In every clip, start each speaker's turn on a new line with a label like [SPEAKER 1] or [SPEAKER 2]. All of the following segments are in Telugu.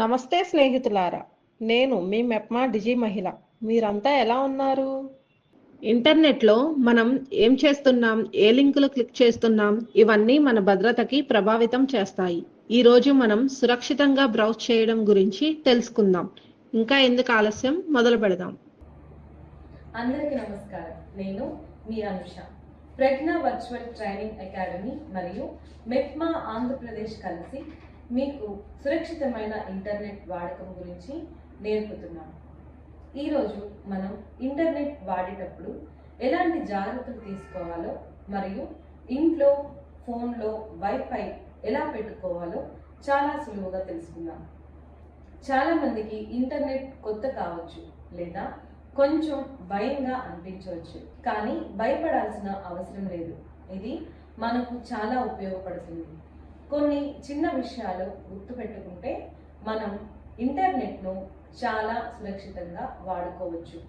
[SPEAKER 1] నమస్తే స్నేహితులారా నేను మీ మెప్మా డిజి మహిళ. మీరంతా ఎలా ఉన్నారు? ఇంటర్నెట్లో మనం ఏం చేస్తున్నాం ఏ లింకులు క్లిక్ చేస్తున్నాం ఇవన్నీ మన భద్రతకి ప్రభావితం చేస్తాయి. ఈ రోజు మనం సురక్షితంగా బ్రౌజ్ చేయడం గురించి తెలుసుకుందాం. ఇంకా ఎందుకు ఆలస్యం? మొదలు పెడదాం.
[SPEAKER 2] అందరికీ నమస్కారం. నేను మీ Anusha. Pragna virtual training academy మరియు మెప్మా ఆంధ్రప్రదేశ్ కలిసి మీకు సురక్షితమైన ఇంటర్నెట్ వాడకం గురించి నేర్పుతున్నాను. ఈరోజు మనం ఇంటర్నెట్ వాడేటప్పుడు ఎలాంటి జాగ్రత్తలు తీసుకోవాలో మరియు ఇంట్లో ఫోన్లో వైఫై ఎలా పెట్టుకోవాలో చాలా సులువుగా తెలుసుకున్నాం చాలామందికి ఇంటర్నెట్ కొత్త కావచ్చు లేదా కొంచెం భయంగా అనిపించవచ్చు కానీ భయపడాల్సిన అవసరం లేదు. ఇది మనకు చాలా ఉపయోగపడుతుంది. కొన్ని చిన్న విషయాలు గుర్తుపెట్టుకుంటే మనం ఇంటర్నెట్ను చాలా సురక్షితంగా వాడుకోవచ్చు.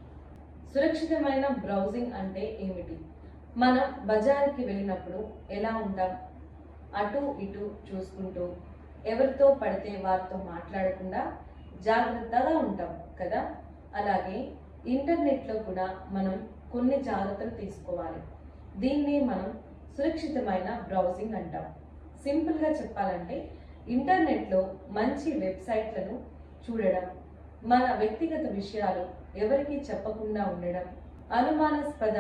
[SPEAKER 2] సురక్షితమైన బ్రౌజింగ్ అంటే ఏమిటి? మనం బజార్కి వెళ్ళినప్పుడు ఎలా ఉంటాం? అటు ఇటు చూసుకుంటూ ఎవరితో పడితే వారితో మాట్లాడకుండా జాగ్రత్తగా ఉంటాం కదా? అలాగే ఇంటర్నెట్లో కూడా మనం కొన్ని జాగ్రత్తలు తీసుకోవాలి. దీన్ని మనం సురక్షితమైన బ్రౌజింగ్ అంటాం. సింపుల్గా చెప్పాలంటే ఇంటర్నెట్లో మంచి వెబ్సైట్లను చూడడం మన వ్యక్తిగత విషయాలు ఎవరికీ చెప్పకుండా ఉండడం అనుమానాస్పద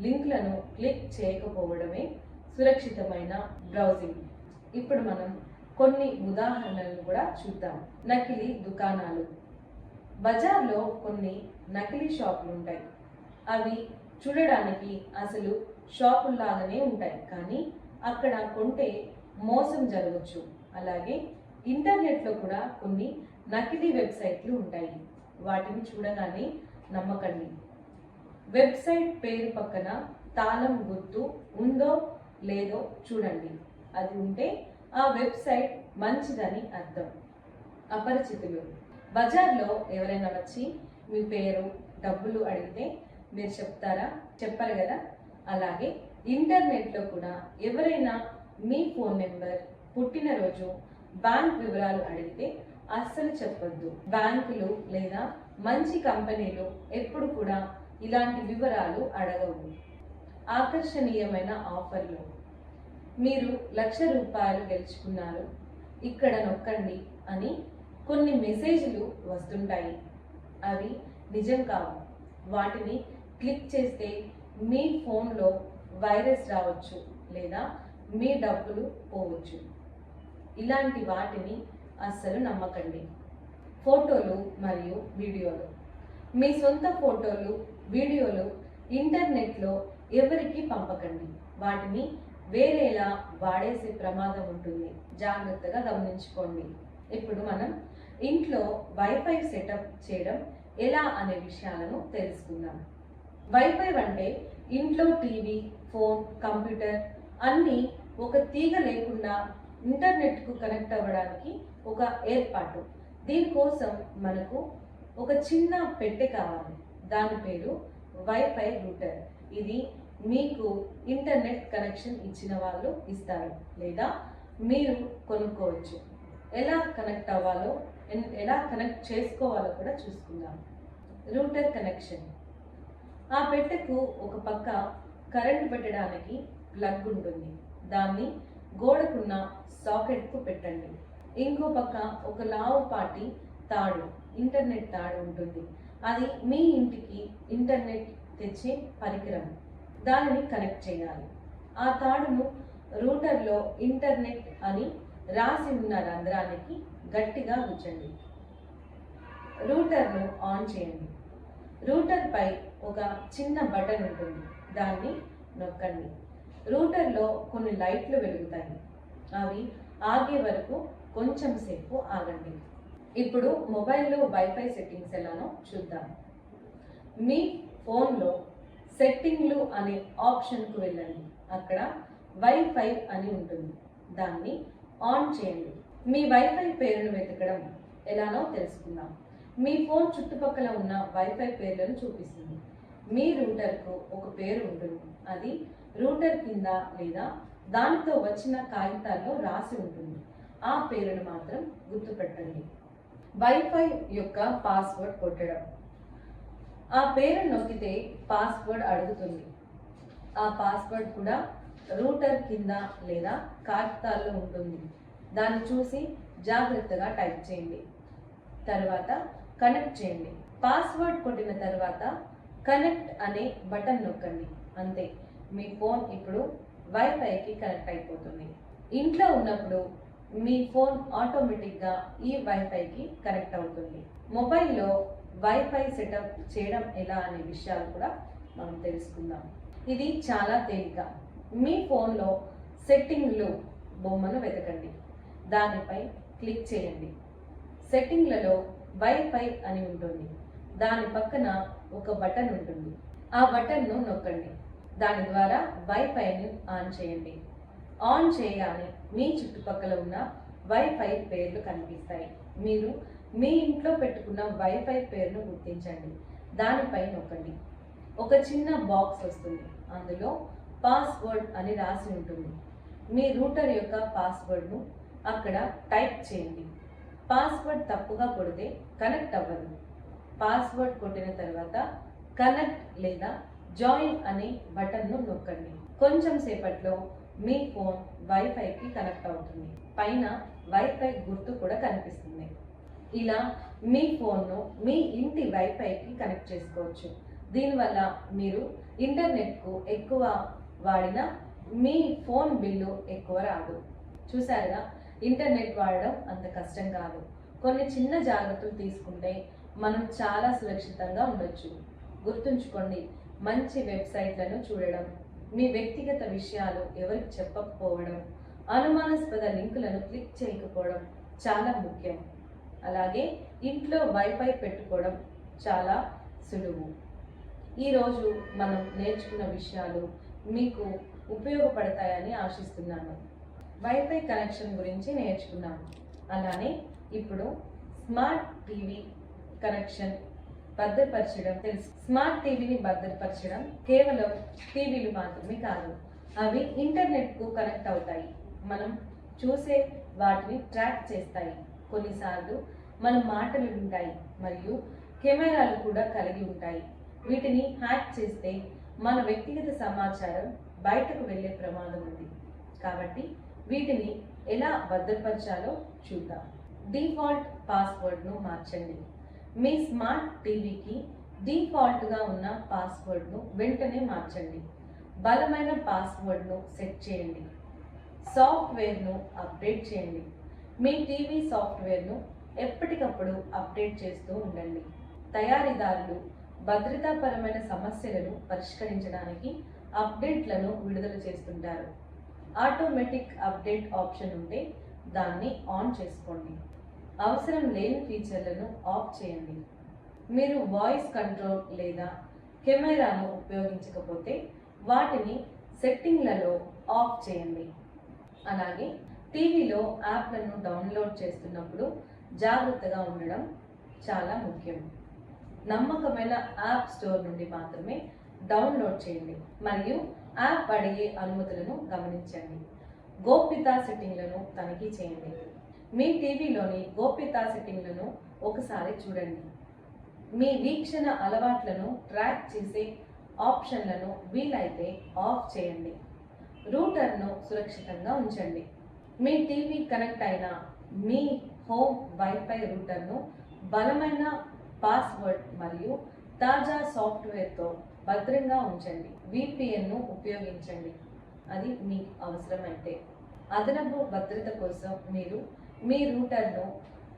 [SPEAKER 2] లింక్లను క్లిక్ చేయకపోవడమే సురక్షితమైన బ్రౌజింగ్. ఇప్పుడు మనం కొన్ని ఉదాహరణలను కూడా చూద్దాం. నకిలీ దుకాణాలు. బజార్లో కొన్ని నకిలీ షాపులు ఉంటాయి. అవి చూడడానికి అసలు షాపుల్లాగానే ఉంటాయి. కానీ అక్కడ కొంటే మోసం జరగవచ్చు అలాగే ఇంటర్నెట్లో కూడా కొన్ని నకిలీ వెబ్సైట్లు ఉంటాయి. వాటిని చూడగానే నమ్మకండి. వెబ్సైట్ పేరు పక్కన తాళం గుర్తు ఉందో లేదో చూడండి. అది ఉంటే ఆ వెబ్సైట్ మంచిదని అర్థం. అపరిచితులు. బజార్లో ఎవరైనా వచ్చి మీ పేరు డబ్బులు అడిగితే మీరు చెప్తారా? చెప్పరు కదా? అలాగే ఇంటర్నెట్లో కూడా ఎవరైనా మీ ఫోన్ నెంబర్ పుట్టినరోజు బ్యాంక్ వివరాలు అడిగితే అస్సలు చెప్పొద్దు. బ్యాంకులు లేదా మంచి కంపెనీలు ఎప్పుడు కూడా ఇలాంటి వివరాలు అడగవు. ఆకర్షణీయమైన ఆఫర్లు. మీరు లక్ష రూపాయలు గెలుచుకున్నారు. ఇక్కడ నొక్కండి అని కొన్ని మెసేజ్లు వస్తుంటాయి. అవి నిజం కావు. వాటిని క్లిక్ చేస్తే మీ ఫోన్లో వైరస్ రావచ్చు లేదా మీ డబ్బులు పోవచ్చు. ఇలాంటి వాటిని అస్సలు నమ్మకండి. ఫోటోలు మరియు వీడియోలు. మీ సొంత ఫోటోలు వీడియోలు ఇంటర్నెట్లో ఎవరికి పంపకండి. వాటిని వేరేలా వాడేసే ప్రమాదం ఉంటుంది. జాగ్రత్తగా గమనించుకోండి. ఇప్పుడు మనం ఇంట్లో వైఫై సెటప్ చేయడం ఎలా అనే విషయాలను తెలుసుకుందాం. వైఫై అంటే ఇంట్లో టీవీ ఫోన్ కంప్యూటర్ అన్నీ ఒక తీగ లేకుండా ఇంటర్నెట్కు కనెక్ట్ అవ్వడానికి ఒక ఏర్పాటు. దీనికోసం మనకు ఒక చిన్న పెట్టె కావాలి. దాని పేరు వైఫై రూటర్ ఇది మీకు ఇంటర్నెట్ కనెక్షన్ ఇచ్చిన వాళ్ళు ఇస్తారు లేదా మీరు కొనుక్కోవచ్చు. ఎలా కనెక్ట్ అవ్వాలో ఎన్- ఎలా కనెక్ట్ చేసుకోవాలో కూడా చూసుకుందాం. రూటర్ కనెక్షన్ ఆ పెట్టెకు ఒక పక్క కరెంట్ పెట్టడానికి ప్లగ్ ఉంటుంది. దాన్ని గోడకున్న సాకెట్కు పెట్టండి. ఇంకో పక్క ఒక లావుపాటి తాడు ఇంటర్నెట్ తాడు ఉంటుంది. అది మీ ఇంటికి ఇంటర్నెట్ తెచ్చే పరికరం. దానిని కనెక్ట్ చేయాలి. ఆ తాడును రూటర్లో ఇంటర్నెట్ అని రాసి ఉన్న రంధ్రానికి గట్టిగా ఉంచండి. రూటర్ను ఆన్ చేయండి. రూటర్పై ఒక చిన్న బటన్ ఉంటుంది. దాన్ని నొక్కండి. రూటర్లో కొన్ని లైట్లు వెలుగుతాయి. అవి ఆగే వరకు కొంచెం సేపు ఆగండి. ఇప్పుడు మొబైల్లో వైఫై సెట్టింగ్స్ ఎలానో చూద్దాం. మీ ఫోన్లో సెట్టింగ్లు అనే ఆప్షన్కు వెళ్ళండి. అక్కడ వైఫై అని ఉంటుంది. దాన్ని ఆన్ చేయండి. మీ వైఫై పేరును వెతకడం ఎలానో తెలుసుకుందాం. మీ ఫోన్ చుట్టుపక్కల ఉన్న వైఫై పేర్లను చూపిస్తుంది. మీ రూటర్కు ఒక పేరు ఉంటుంది. అది రూటర్ కింద లేదా దానితో వచ్చిన కాగితాల్లో రాసి ఉంటుంది. ఆ పేరును మాత్రం గుర్తుపెట్టండి. వైఫై యొక్క పాస్వర్డ్ కొట్టడం. ఆ పేరు నొక్కితే పాస్వర్డ్ అడుగుతుంది. ఆ పాస్వర్డ్ కూడా రూటర్ కింద లేదా కాగితాల్లో ఉంటుంది. దాన్ని చూసి జాగ్రత్తగా టైప్ చేయండి. తర్వాత కనెక్ట్ చేయండి. పాస్వర్డ్ కొట్టిన తర్వాత కనెక్ట్ అనే బటన్ నొక్కండి. అంతే. మీ ఫోన్ ఇప్పుడు వైఫైకి కనెక్ట్ అయిపోతుంది. ఇంట్లో ఉన్నప్పుడు మీ ఫోన్ ఆటోమేటిక్గా ఈ వైఫైకి కనెక్ట్ అవుతుంది. మొబైల్లో వైఫై సెటప్ చేయడం ఎలా అనే విషయాలు కూడా మనం తెలుసుకుందాం. ఇది చాలా తేలిక. మీ ఫోన్లో సెట్టింగ్లు బొమ్మను వెతకండి. దానిపై క్లిక్ చేయండి. సెట్టింగ్లలో వైఫై అని ఉంటుంది. దాని పక్కన ఒక బటన్ ఉంటుంది. ఆ బటన్ను నొక్కండి. దాని ద్వారా వైఫైని ఆన్ చేయండి. ఆన్ చేయగానే మీ చుట్టుపక్కల ఉన్న వైఫై పేర్లు కనిపిస్తాయి. మీరు మీ ఇంట్లో పెట్టుకున్న వైఫై పేరును గుర్తించండి. దానిపై నొక్కండి. ఒక చిన్న బాక్స్ వస్తుంది. అందులో పాస్వర్డ్ అని రాసి ఉంటుంది. మీ రూటర్ యొక్క పాస్వర్డ్ను అక్కడ టైప్ చేయండి. పాస్వర్డ్ తప్పుగా కొడితే కనెక్ట్ అవ్వదు. పాస్వర్డ్ కొట్టిన తర్వాత కనెక్ట్ లేదా జాయిన్ అనే బటన్ను నొక్కండి. కొంచెం సేపట్లో మీ ఫోన్ వైఫైకి కనెక్ట్ అవుతుంది. పైన వైఫై గుర్తు కూడా కనిపిస్తుంది. ఇలా మీ ఫోన్ను మీ ఇంటి వైఫైకి కనెక్ట్ చేసుకోవచ్చు. దీనివల్ల మీరు ఇంటర్నెట్కు ఎక్కువ వాడిన మీ ఫోన్ బిల్లు ఎక్కువ రాదు. చూసారుగా ఇంటర్నెట్ వాడడం అంత కష్టం కాదు. కొన్ని చిన్న జాగ్రత్తలు తీసుకుంటే మనం చాలా సురక్షితంగా ఉండొచ్చు. గుర్తుంచుకోండి మంచి వెబ్సైట్లను చూడడం మీ వ్యక్తిగత విషయాలు ఎవరికి చెప్పకపోవడం అనుమానాస్పద లింకులను క్లిక్ చేయకపోవడం చాలా ముఖ్యం. అలాగే ఇంట్లో వైఫై పెట్టుకోవడం చాలా సులువు. ఈరోజు మనం నేర్చుకున్న విషయాలు మీకు ఉపయోగపడతాయని ఆశిస్తున్నాను. వైఫై కనెక్షన్ గురించి నేర్చుకున్నాము అలానే ఇప్పుడు స్మార్ట్ టీవీ కనెక్షన్ భద్రపరచడం తెలుసు. స్మార్ట్ టీవీని భద్రపరచడం కేవలం టీవీలు మాత్రమే కాదు అవి ఇంటర్నెట్కు కనెక్ట్ అవుతాయి. మనం చూసే వాటిని ట్రాక్ చేస్తాయి. కొన్నిసార్లు మన మాటలు ఉంటాయి మరియు కెమెరాలు కూడా కలిగి ఉంటాయి. వీటిని హ్యాక్ చేస్తే మన వ్యక్తిగత సమాచారం బయటకు వెళ్ళే ప్రమాదం ఉంది. కాబట్టి వీటిని ఎలా భద్రపరచాలో చూద్దాం. డిఫాల్ట్ పాస్వర్డ్ను మార్చండి. మీ స్మార్ట్ టీవీకి డిఫాల్ట్గా ఉన్న పాస్వర్డ్ను వెంటనే మార్చండి. బలమైన పాస్వర్డ్ను సెట్ చేయండి. సాఫ్ట్వేర్ను అప్డేట్ చేయండి. మీ టీవీ సాఫ్ట్వేర్ను ఎప్పటికప్పుడు అప్డేట్ చేస్తూ ఉండండి. తయారీదారులు భద్రతాపరమైన సమస్యలను పరిష్కరించడానికి అప్డేట్లను విడుదల చేస్తుంటారు. ఆటోమేటిక్ అప్డేట్ ఆప్షన్ ఉంటే దాన్ని ఆన్ చేసుకోండి. అవసరం లేని ఫీచర్లను ఆఫ్ చేయండి. మీరు వాయిస్ కంట్రోల్ లేదా కెమెరాను ఉపయోగించకపోతే వాటిని సెట్టింగ్లలో ఆఫ్ చేయండి. అలాగే టీవీలో యాప్లను డౌన్లోడ్ చేస్తున్నప్పుడు జాగ్రత్తగా ఉండడం చాలా ముఖ్యం. నమ్మకమైన యాప్ స్టోర్ నుండి మాత్రమే డౌన్లోడ్ చేయండి మరియు యాప్ అడిగే అనుమతులను గమనించండి. గోప్యతా సెట్టింగ్లను తనిఖీ చేయండి. మీ టీవీలోని గోప్యతా సెట్టింగ్లను ఒకసారి చూడండి. మీ వీక్షణ అలవాట్లను ట్రాక్ చేసే ఆప్షన్లను వీలైతే ఆఫ్ చేయండి. రూటర్ను సురక్షితంగా ఉంచండి. మీ టీవీ కనెక్ట్ అయిన మీ హోమ్ వైఫై రూటర్ను బలమైన పాస్వర్డ్ మరియు తాజా సాఫ్ట్వేర్తో భద్రంగా ఉంచండి. విపిఎన్ను ఉపయోగించండి. అది మీకు అవసరమైతే. అదనపు భద్రత కోసం మీరు మీ రూటర్ను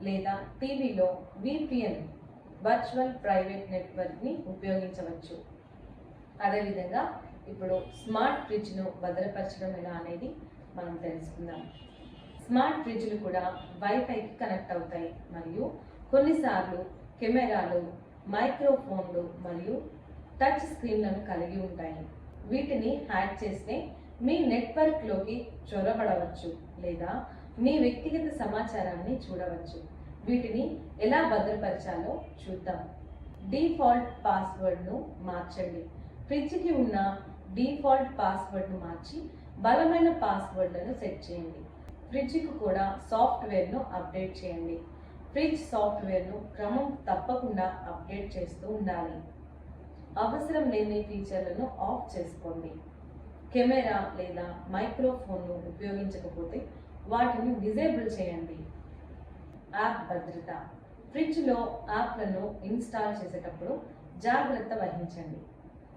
[SPEAKER 2] లేదా టీవీలో విపిఎన్ వర్చువల్ ప్రైవేట్ నెట్వర్క్ని ఉపయోగించవచ్చు. అదేవిధంగా ఇప్పుడు స్మార్ట్ ఫ్రిడ్జ్ను భద్రపరచడం ఎలా అనేది మనం తెలుసుకుందాం. స్మార్ట్ ఫ్రిడ్జ్లు కూడా వైఫైకి కనెక్ట్ అవుతాయి మరియు కొన్నిసార్లు కెమెరాలు మైక్రోఫోన్లు మరియు టచ్ స్క్రీన్లను కలిగి ఉంటాయి. వీటిని హ్యాక్ చేస్తే మీ నెట్వర్క్లోకి చొరబడవచ్చు లేదా మీ వ్యక్తిగత సమాచారాన్ని చూడవచ్చు. వీటిని ఎలా భద్రపరచాలో చూద్దాం. డిఫాల్ట్ పాస్వర్డ్ను మార్చండి. ఫ్రిడ్జ్కి ఉన్న డిఫాల్ట్ పాస్వర్డ్ను మార్చి బలమైన పాస్వర్డ్లను సెట్ చేయండి. ఫ్రిడ్జ్కు కూడా సాఫ్ట్వేర్ను అప్డేట్ చేయండి. ఫ్రిడ్జ్ సాఫ్ట్వేర్ను క్రమం తప్పకుండా అప్డేట్ చేస్తూ ఉండాలి. అవసరం లేని ఫీచర్లను ఆఫ్ చేసుకోండి. కెమెరా లేదా మైక్రోఫోన్ను ఉపయోగించకపోతే వాటిని డిజేబుల్ చేయండి. యాప్ భద్రత. ఫ్రిడ్జ్లో యాప్లను ఇన్స్టాల్ చేసేటప్పుడు జాగ్రత్త వహించండి.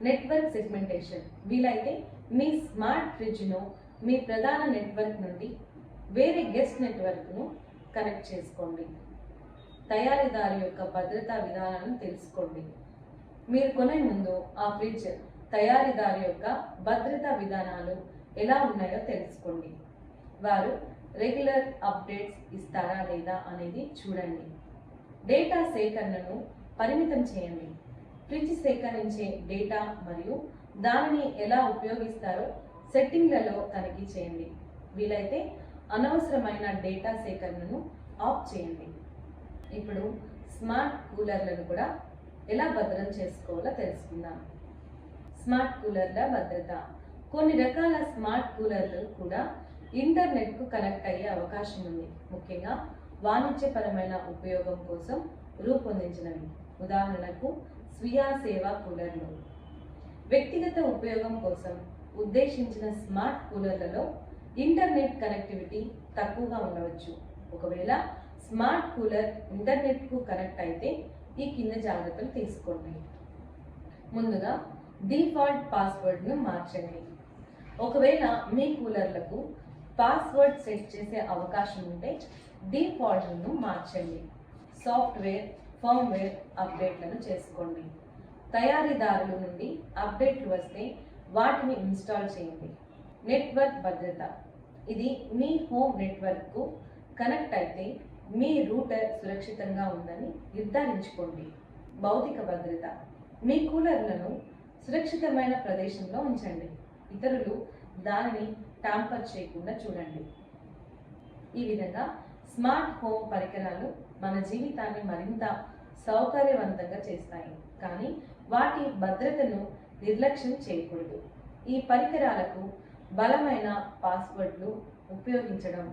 [SPEAKER 2] Network segmentation. వీలైతే మీ స్మార్ట్ ఫ్రిడ్జ్ను మీ ప్రధాన నెట్వర్క్ నుండి వేరే గెస్ట్ నెట్వర్క్ను కనెక్ట్ చేసుకోండి. తయారీదారు యొక్క భద్రతా విధానాలను తెలుసుకోండి. మీరు కొనే ముందు ఆ ఫ్రిడ్జ్ తయారీదారు యొక్క భద్రతా విధానాలు ఎలా ఉన్నాయో తెలుసుకోండి. వారు రెగ్యులర్ అప్డేట్స్ ఇస్తారా లేదా అనేది చూడండి. డేటా సేకరణను పరిమితం చేయండి. ఫ్రిడ్జ్ సేకరించే డేటా మరియు దానిని ఎలా ఉపయోగిస్తారో సెట్టింగ్లలో తనిఖీ చేయండి. వీలైతే అనవసరమైన డేటా సేకరణను ఆఫ్ చేయండి. ఇప్పుడు స్మార్ట్ కూలర్లను కూడా ఎలా భద్రం చేసుకోవాలో తెలుసుకుందాం. స్మార్ట్ కూలర్ల భద్రత. కొన్ని రకాల స్మార్ట్ కూలర్లు కూడా ఇంటర్నెట్కు కనెక్ట్ అయ్యే అవకాశం ఉంది. ముఖ్యంగా వాణిజ్యపరమైన ఉపయోగం కోసం రూపొందించినవి. ఉదాహరణకు స్వీయ సేవా కూలర్లు. వ్యక్తిగత ఉపయోగం కోసం ఉద్దేశించిన స్మార్ట్ కూలర్లలో ఇంటర్నెట్ కనెక్టివిటీ తక్కువగా ఉండవచ్చు. ఒకవేళ స్మార్ట్ కూలర్ ఇంటర్నెట్కు కనెక్ట్ అయితే ఈ కింద జాగ్రత్తలు తీసుకోండి. ముందుగా డిఫాల్ట్ పాస్వర్డ్ను మార్చండి. ఒకవేళ మీ కూలర్లకు పాస్వర్డ్ సెట్ చేసే అవకాశం ఉంటే డిఫాల్ట్ను మార్చండి. సాఫ్ట్వేర్ ఫర్మ్వేర్ అప్డేట్లను చేసుకోండి. తయారీదారుల నుండి అప్డేట్లు వస్తే వాటిని ఇన్స్టాల్ చేయండి. నెట్వర్క్ భద్రత. ఇది మీ హోమ్ నెట్వర్క్కు కనెక్ట్ అయితే మీ రూటర్ సురక్షితంగా ఉందని నిర్ధారించుకోండి. భౌతిక భద్రత. మీ కూలర్లను సురక్షితమైన ప్రదేశంలో ఉంచండి. ఇతరులు దానిని ట్యాంపర్ చేయకుండా చూడండి. ఈ విధంగా స్మార్ట్ హోమ్ పరికరాలు మన జీవితాన్ని మరింత సౌకర్యవంతంగా చేస్తాయి. కానీ వాటి భద్రతను నిర్లక్ష్యం చేయకూడదు. ఈ పరికరాలకు బలమైన పాస్వర్డ్లు ఉపయోగించడం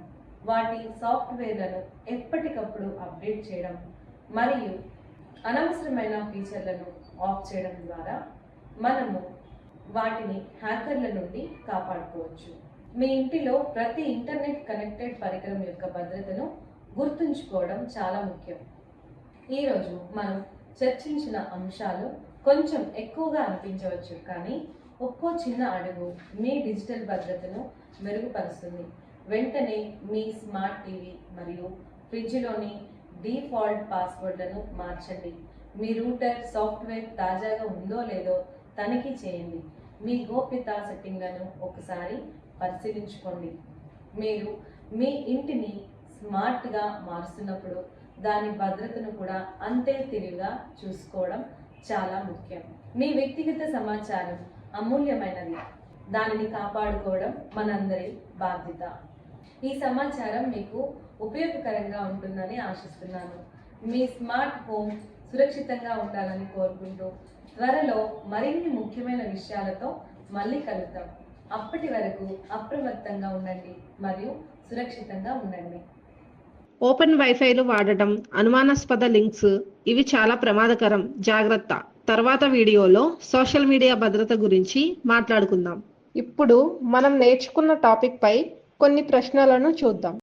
[SPEAKER 2] వాటి సాఫ్ట్వేర్లను ఎప్పటికప్పుడు అప్డేట్ చేయడం మరియు అనవసరమైన ఫీచర్లను ఆఫ్ చేయడం ద్వారా మనము వాటిని హ్యాకర్ల నుండి కాపాడుకోవచ్చు. మీ ఇంటిలో ప్రతి ఇంటర్నెట్ కనెక్టెడ్ పరికరం యొక్క భద్రతను గుర్తుంచుకోవడం చాలా ముఖ్యం. ఈరోజు మనం చర్చించిన అంశాలు కొంచెం ఎక్కువగా అనిపించవచ్చు కానీ ఒక్కో చిన్న అడుగు మీ డిజిటల్ భద్రతను మెరుగుపరుస్తుంది. వెంటనే మీ స్మార్ట్ టీవీ మరియు ఫ్రిడ్జ్లోని డిఫాల్ట్ పాస్వర్డ్లను మార్చండి. మీ రూటర్ సాఫ్ట్వేర్ తాజాగా ఉందో లేదో తనిఖీ చేయండి. మీ గోప్యతా సెట్టింగ్లను ఒకసారి పరిశీలించుకోండి. మీరు మీ ఇంటిని స్మార్ట్గా మారుస్తున్నప్పుడు దాని భద్రతను కూడా అంతే తెలివిగా చూసుకోవడం చాలా ముఖ్యం. మీ వ్యక్తిగత సమాచారం అమూల్యమైనది. దానిని కాపాడుకోవడం మనందరి బాధ్యత. ఈ సమాచారం మీకు ఉపయోగకరంగా ఉంటుందని ఆశిస్తున్నాను. మీ స్మార్ట్ హోమ్ సురక్షితంగా ఉండాలని కోరుకుంటూ త్వరలో మరిన్ని ముఖ్యమైన విషయాలతో మళ్ళీ కలుద్దాం. అప్పటి వరకు అప్రమత్తంగా ఉండండి మరియు సురక్షితంగా ఉండండి.
[SPEAKER 1] ఓపెన్ వైఫైలు వాడటం అనుమానాస్పద లింక్స్ ఇవి చాలా ప్రమాదకరం. జాగ్రత్త. తర్వాత వీడియోలో సోషల్ మీడియా భద్రత గురించి మాట్లాడుకుందాం. ఇప్పుడు మనం నేర్చుకున్న టాపిక్ పై కొన్ని ప్రశ్నలను చూద్దాం.